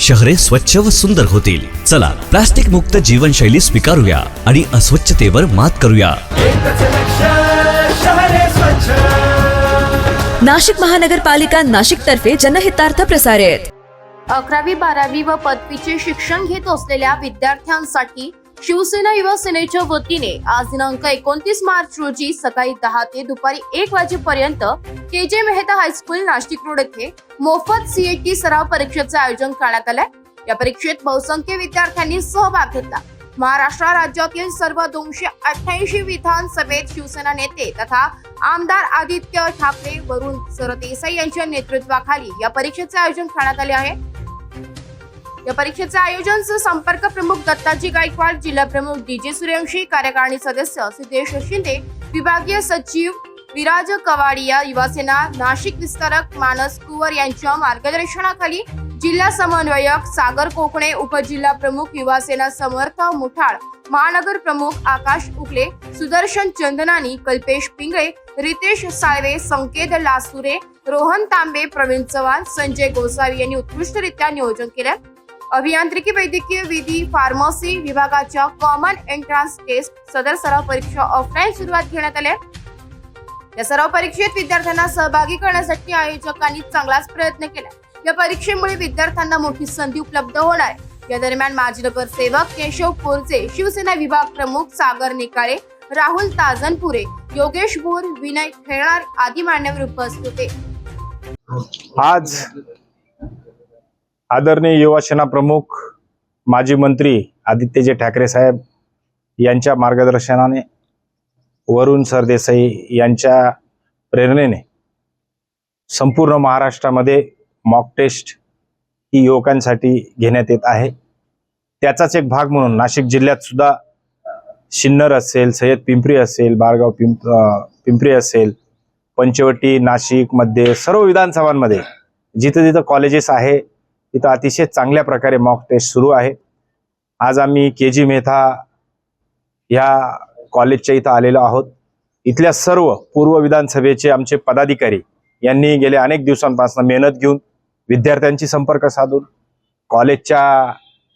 शहरे स्वच्छ व सुंदर होतील. चला प्लास्टिक मुक्त जीवनशैली स्वीकारूया आणि अस्वच्छतेवर मात करूया. नाशिक महानगरपालिका नाशिक तर्फे जनहितार्थ प्रसारित. अकरावी बारावी व पदवीचे शिक्षण घेत असलेल्या विद्यार्थ्यांसाठी शिवसेना युवा सेनेच्या वतीने आज दिनांक एकोणतीस मार्च रोजी सकाळी दहा ते दुपारी एक वाजेपर्यंत के जे मेहता हायस्कूल नाशिक रोड येथे मोफत सीएटी सराव परीक्षेचे आयोजन करण्यात आलंय. या परीक्षेत बहुसंख्य विद्यार्थ्यांनी सहभाग घेतला. महाराष्ट्र राज्यातील सर्व दोनशे अठ्ठ्याऐंशी विधानसभेत शिवसेना नेते तथा आमदार आदित्य ठाकरे वरुण सरदेसाई यांच्या नेतृत्वाखाली या परीक्षेचे आयोजन करण्यात आले आहे. या परीक्षेचे आयोजन संपर्क प्रमुख दत्ताजी गायकवाड जिल्हा प्रमुख डी जे सूर्यवंशी कार्यकारिणी सदस्य सिद्धेश शिंदे विभागीय सचिव विराज कवाडिया युवासेना नाशिक विस्तारक मानस कुवर यांच्या मार्गदर्शनाखाली जिल्हा समन्वयक सागर कोकणे उपजिल्हा प्रमुख युवासेना समर्थ मुठाळ महानगर प्रमुख आकाश उकले सुदर्शन चंदनानी कल्पेश पिंगळे रितेश साळवे संकेत लासुरे रोहन तांबे प्रवीण चव्हाण संजय गोसावी यांनी उत्कृष्टरित्या नियोजन केलं. अभियांत्रिकी वैद्यकीय विधी फार्मसी विभागाच्या कॉमन एंट्रान्स टेस्ट सदर सराव परीक्षा ऑफलाईन सुरुवात घेण्यात आल्या या सराव परीक्षेत विद्यार्थ्यांना सहभागी करण्यासाठी आयोजकांनी चांगलाच प्रयत्न केला या परीक्षेमुळे विद्यार्थ्यांना मोठी संधी उपलब्ध होणार आहे. या दरम्यान माजी नगरसेवक केशव कोरचे शिवसेना विभाग प्रमुख सागर निकाळे राहुल ताजनपुरे योगेश भोर विनय खेळणार आदी मान्यवर उपस्थित होते. आज आदरणीय युवा सेना प्रमुख माजी मंत्री आदित्यजी ठाकरे साहेब यांच्या मार्गदर्शनाने वरुण सरदेसाई यांच्या प्रेरणेने संपूर्ण महाराष्ट्रामध्ये मॉक टेस्ट ही युवकांसाठी घेण्यात येत आहे. त्याचाच एक भाग म्हणून नाशिक जिल्ह्यात सुद्धा सिन्नर असेल सय्यद पिंपरी असेल बाळगाव पिंप पिंपरी असेल पंचवटी नाशिकमध्ये सर्व विधानसभांमध्ये जिथं जिथं कॉलेजेस आहे तिथं अतिशय चांगल्या प्रकारे मॉक टेस्ट सुरू आहे. आज आम्ही के जी मेहता ह्या कॉलेजच्या इथं आलेलो आहोत. इथल्या सर्व पूर्व विधानसभेचे आमचे पदाधिकारी यांनी गेल्या अनेक दिवसांपासून मेहनत घेऊन विद्यार्थ्यांशी संपर्क साधून कॉलेजच्या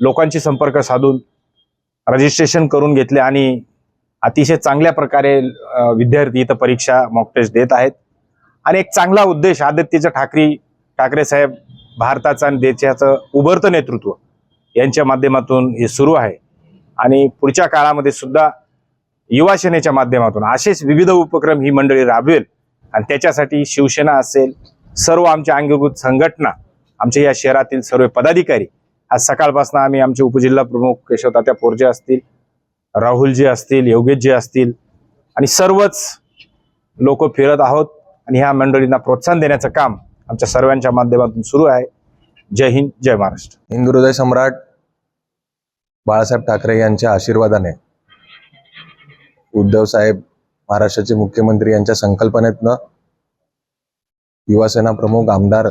लोकांशी संपर्क साधून रजिस्ट्रेशन करून घेतले आणि अतिशय चांगल्या प्रकारे विद्यार्थी इथं परीक्षा मॉक टेस्ट देत आहेत. आणि एक चांगला उद्देश आदित्यच्या ठाकरे ठाकरे साहेब भारताचं आणि देशाचं उभरतं नेतृत्व यांच्या माध्यमातून हे सुरू आहे. आणि पुढच्या काळामध्ये सुद्धा युवा सेनेच्या माध्यमातून असेच विविध उपक्रम ही मंडळी राबवेल. आणि त्याच्यासाठी शिवसेना असेल सर्व आमच्या अंगीभूत संघटना आमच्या या शहरातील सर्व पदाधिकारी आज सकाळपासून आम्ही आमचे उपजिल्हा प्रमुख केशवतात्या पोरजे असतील राहुलजी असतील योगेशजी असतील आणि सर्वच लोक फिरत आहोत. आणि ह्या मंडळींना प्रोत्साहन देण्याचं काम आमच्या सर्वांच्या माध्यमातून सुरू आहे. जय हिंद जय महाराष्ट्र. हिंदू हृदय सम्राट बाळासाहेब ठाकरे यांच्या आशीर्वादाने उद्धव साहेब महाराष्ट्राचे मुख्यमंत्री यांच्या संकल्पनेतनं युवासेना प्रमुख आमदार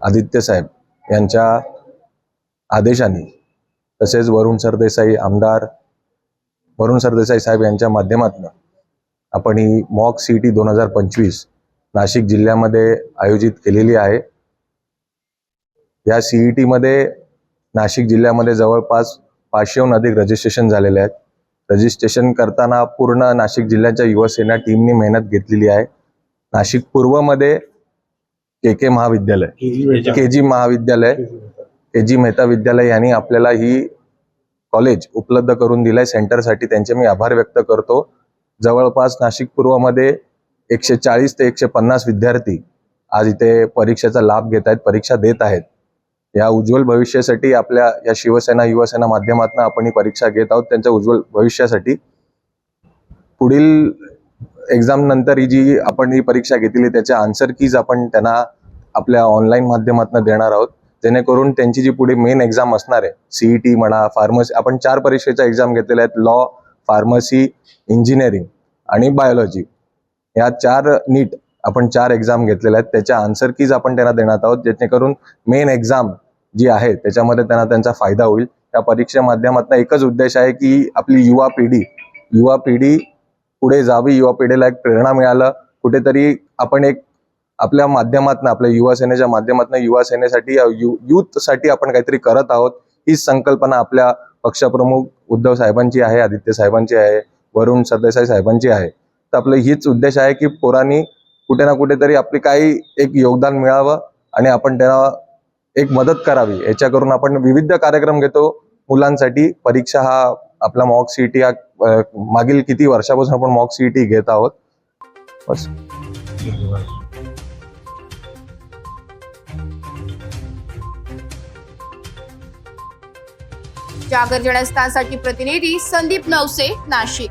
आदित्य साहेब यांच्या आदेशाने तसेच वरुण सरदेसाई आमदार वरुण सरदेसाई साहेब यांच्या माध्यमातून आपण ही मॉक सी टी दोन हजार पंचवीस नाशिक जिल्ह्यामध्ये आयोजित केलेली आहे. या सीई टीमध्ये नाशिक जिल्ह्यामध्ये जवळपास पाचशेहून अधिक रजिस्ट्रेशन झालेले आहेत. रजिस्ट्रेशन करताना पूर्ण नाशिक जिल्ह्याच्या युवसेना टीमनी मेहनत घेतलेली आहे. नाशिक पूर्वमध्ये के के महाविद्यालय के जी महाविद्यालय के जी मेहता विद्यालय यांनी आपल्याला ही कॉलेज उपलब्ध करून दिलंय. सेंटरसाठी त्यांचे मी आभार व्यक्त करतो. जवळपास नाशिक पूर्वमध्ये एकशे चाळीस ते एकशे पन्नास विद्यार्थी आज इथे परीक्षेचा लाभ घेत आहेत परीक्षा देत आहेत. या उज्ज्वल भविष्यासाठी आपल्या या शिवसेना युवसेना माध्यमातून आपण ही परीक्षा घेत आहोत. त्यांच्या उज्ज्वल भविष्यासाठी पुढील एक्झाम नंतर ही जी आपण ही परीक्षा घेतली त्याच्या आन्सर कीज आपण त्यांना आपल्या ऑनलाईन माध्यमातून देणार आहोत. जेणेकरून त्यांची जी पुढे मेन एक्झाम असणार आहे सीईटी म्हणा फार्मसी आपण चार परीक्षेच्या एक्झाम घेतलेल्या आहेत लॉ फार्मसी इंजिनिअरिंग आणि बायोलॉजी या चार नीट आपण चार एक्झाम घेतलेल्या आहेत. त्याच्या आन्सर कीज आपण त्यांना देण्यात आहोत जेणेकरून मेन एक्झाम जी आहे त्याच्यामध्ये त्यांना त्यांचा फायदा होईल. त्या परीक्षे माध्यमातून एकच उद्देश आहे की आपली युवा पिढी युवा पिढी पुढे जावी युवा पिढीला एक प्रेरणा मिळालं. कुठेतरी आपण एक आपल्या माध्यमातून आपल्या युवा सेनेच्या माध्यमातून युवा सेनेसाठी यु यूथसाठी आपण काहीतरी करत आहोत हीच संकल्पना आपल्या पक्षप्रमुख उद्धव साहेबांची आहे आदित्य साहेबांची आहे वरुण सरदेसाई साहेबांची आहे. तर आपलं हीच उद्देश आहे की पोरांनी कुठे ना कुठेतरी आपली काही एक योगदान मिळावं आणि आपण त्यांना एक मदत करावी. याच्या करून आपण विविध कार्यक्रम घेतो. मुलांसाठी परीक्षा हा आपला मॉक सीईटी हा मागील किती वर्षापासून आपण मॉक सीईटी घेत आहोत. बस. जागर जनस्थानसाठी प्रतिनिधी संदीप नवसे नाशिक.